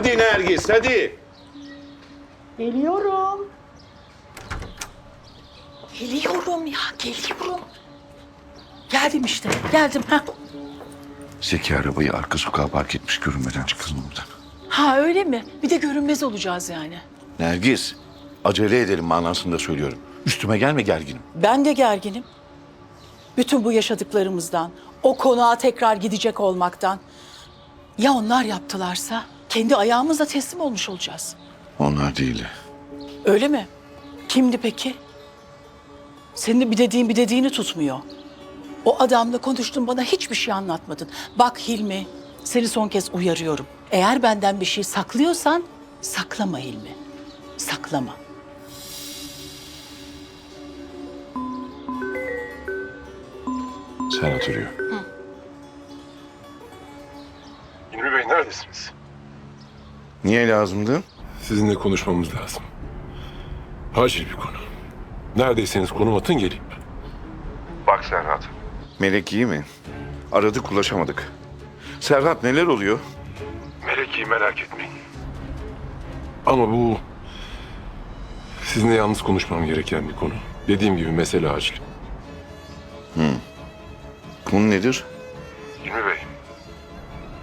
Hadi Nergis hadi. Geliyorum. Geliyorum ya, geliyorum. Geldim işte, geldim. Ha, Zeki arabayı arka sokağa park etmiş görünmeden çıkalım buradan. ha öyle mi? Bir de görünmez olacağız yani. Nergis acele edelim manasında söylüyorum. Üstüme gelme gerginim. Ben de gerginim. Bütün bu yaşadıklarımızdan, o konağa tekrar gidecek olmaktan. Ya onlar yaptılarsa kendi ayağımızla teslim olmuş olacağız. Onlar değil. Öyle mi? Kimdi peki? Senin de bir dediğin bir dediğini tutmuyor. O adamla konuştun bana hiçbir şey anlatmadın. Bak Hilmi, seni son kez uyarıyorum. Eğer benden bir şey saklıyorsan saklama Hilmi. Saklama. Serhat arıyor. Hilmi Bey neredesiniz? Niye lazımdı? Sizinle konuşmamız lazım. Acil bir konu. Neredeyseniz konum atın geleyim ben. Bak Serhat. Melek iyi mi? Aradık ulaşamadık. Serhat neler oluyor? Melek iyi merak etmeyin. Ama bu... Sizinle yalnız konuşmam gereken bir konu. Dediğim gibi mesele acil. Konu nedir? Hilmi Bey.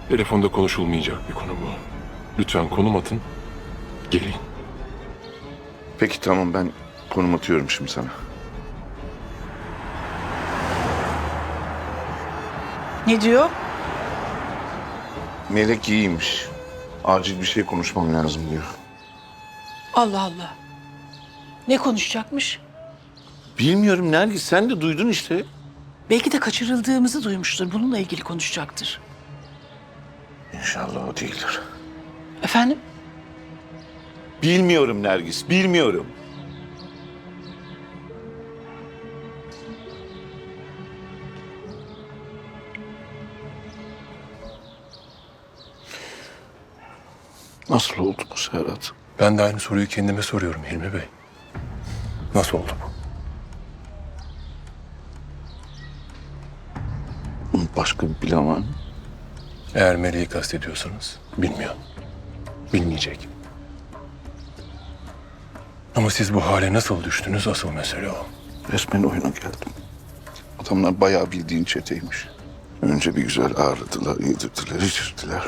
Telefonda konuşulmayacak bir konu bu. Lütfen konum atın. Gelin. Peki tamam ben konum atıyorum şimdi sana. Ne diyor? Melek iyiymiş. Acil bir şey konuşmam lazım diyor. Allah Allah. Ne konuşacakmış? Bilmiyorum Nergis sen de duydun işte. Belki de kaçırıldığımızı duymuştur. Bununla ilgili konuşacaktır. İnşallah o değildir. Efendim? Bilmiyorum Nergis, bilmiyorum. Nasıl oldu bu Serhat? Ben de aynı soruyu kendime soruyorum Hilmi Bey. Nasıl oldu bu? Bunun başka bir plan var mı? Eğer Meleği kastediyorsanız bilmiyor. Bilmeyecek. Ama siz bu hale nasıl düştünüz asıl mesele o. Resmen oyuna geldim. Adamlar bayağı bildiğin çeteymiş. Önce bir güzel ağrıdılar, yedirdiler, içirdiler.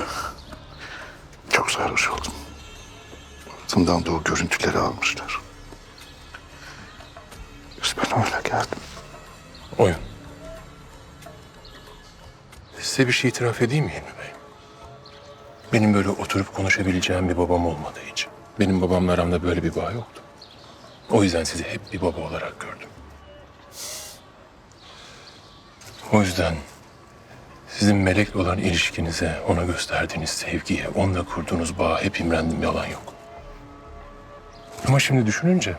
Çok sarhoş oldum. Ardından da o görüntüleri almışlar. Resmen oyuna geldim. Oyun. Size bir şey itiraf edeyim mi Hilmi Bey? Benim böyle oturup konuşabileceğim bir babam olmadığı için. Benim babamla aramda böyle bir bağ yoktu. O yüzden sizi hep bir baba olarak gördüm. O yüzden sizin melekle olan ilişkinize, ona gösterdiğiniz sevgiye, onunla kurduğunuz bağa hep imrendim, yalan yok. Ama şimdi düşününce,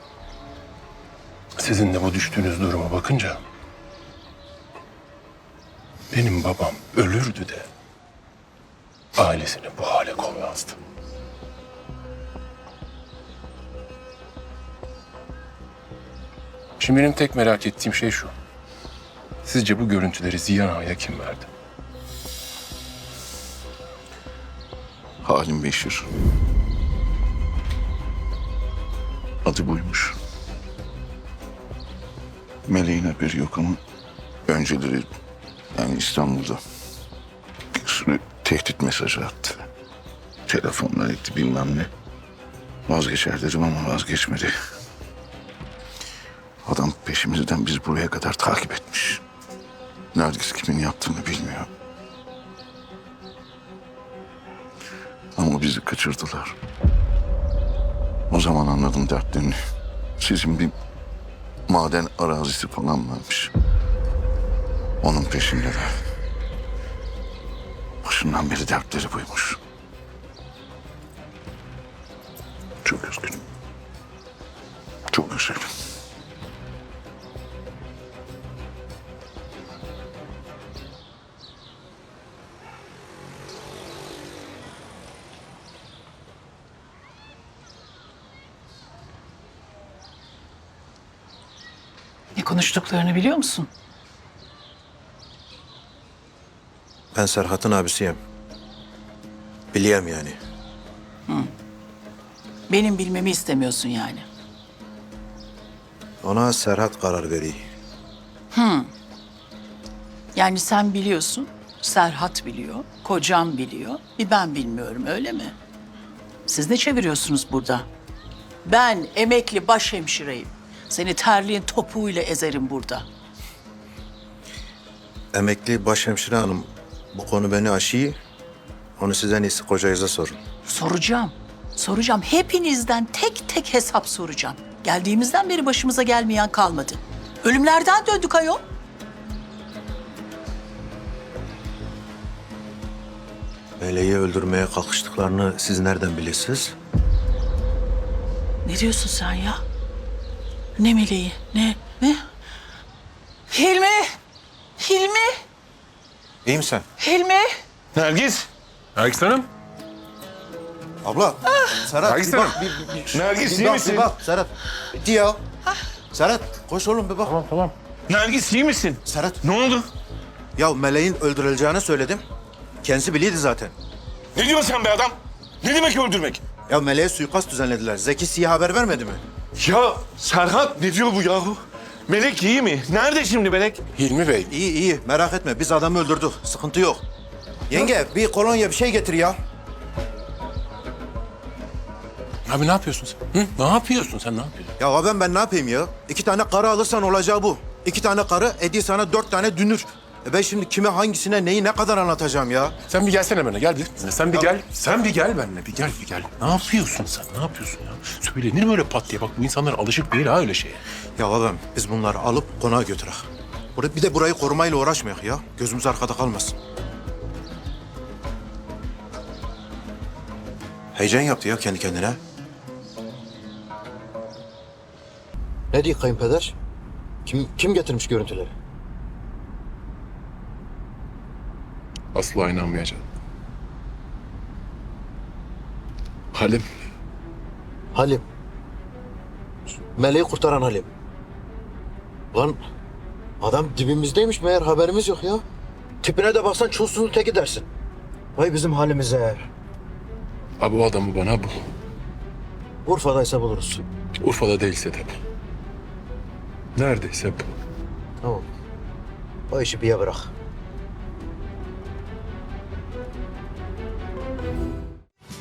sizin de bu düştüğünüz duruma bakınca benim babam ölürdü de ailesini bu hale koymazdı. Şimdi benim tek merak ettiğim şey şu. Sizce bu görüntüleri Ziya Ağa'ya kim verdi? Halim Beşir. Adı buymuş. Meleğin haberi yok ama önceleri yani İstanbul'da bir sürü tehdit mesajı attı. Telefonlar etti bilmem ne. Vazgeçer dedim ama vazgeçmedi. Adam peşimizden bizi buraya kadar takip etmiş. Nergis kimin yaptığını bilmiyor. Ama bizi kaçırdılar. O zaman anladım dertlerini. Sizin bir maden arazisi falan varmış. Onun peşindeler. Başından beri dertleri buymuş. Çok üzgünüm. Çok üzgünüm. Ne konuştuklarını biliyor musun? Ben Serhat'ın abisiyim. Biliyorum yani. Benim bilmemi istemiyorsun yani. Ona Serhat karar veriyor. Yani sen biliyorsun, Serhat biliyor, kocam biliyor, bir ben bilmiyorum öyle mi? Siz ne çeviriyorsunuz burada? Ben emekli başhemşireyim. Seni terliğin topuğuyla ezerim burada. Emekli başhemşire hanım bu konu beni aşıyor. Onu size en iyisi kocanıza sorun. Soracağım, soracağım. Hepinizden tek tek hesap soracağım. Geldiğimizden beri başımıza gelmeyen kalmadı. Ölümlerden döndük ayol. Meleği öldürmeye kalkıştıklarını siz nereden bilirsiniz? Ne diyorsun sen ya? Ne meleği? Ne? Ne? Hilmi! İyi misin? Hilmi! Nergis. Nergis Hanım. Abla. Serhat Nergis bir bak. Hanım. Bir, bir, Nergis, bir iyi bak, misin? Bir bak Serhat. Bitti ya. Serhat koş oğlum bir bak. Tamam tamam. Nergis iyi misin? Serhat. Ne oldu? Ya meleğin öldürüleceğini söyledim. Kendisi biliyordu zaten. Ne diyorsun sen be adam? Ne demek öldürmek? Ya meleğe suikast düzenlediler. Zeki Siyah haber vermedi mi? Ya Serhat ne diyor bu yahu? Melek iyi mi? Nerede şimdi Melek? Hilmi Bey. İyi iyi merak etme biz adamı öldürdük. Sıkıntı yok. Yenge bir kolonya bir şey getir ya. Abi ne yapıyorsun sen? Hı? Ne yapıyorsun sen ne yapıyorsun? Ya abi ben ne yapayım ya? İki tane karı alırsan olacağı bu. İki tane karı ediyor sana dört tane dünür. E ben şimdi kime hangisine neyi ne kadar anlatacağım ya? Sen bir gelsene bana gel bir. Sen bir gel. Sen bir gel benimle bir gel bir gel. Ne yapıyorsun sen? Ne yapıyorsun ya? Söylenir mi öyle pat diye? Bak bu insanlar alışık değil ha öyle şeye. Ya abim biz bunları alıp konağa götürek. Bur- Bir de burayı korumayla uğraşmayak ya. Gözümüz arkada kalmasın. Heyecan yaptı ya kendi kendine. Ne diyor kayınpeder? Kim, kim getirmiş görüntüleri? Asla inanmayacağım. Halim. Halim. Meleği kurtaran Halim. Lan adam dibimizdeymiş meğer haberimiz yok ya. Tipine de baksan çulsuzun teki dersin. Vay bizim halimize. Abi o adamı bana bul. Urfa'daysa buluruz. Urfa'da değilse de bul. Neredeyse bul. Tamam. O işi bir ya bırak.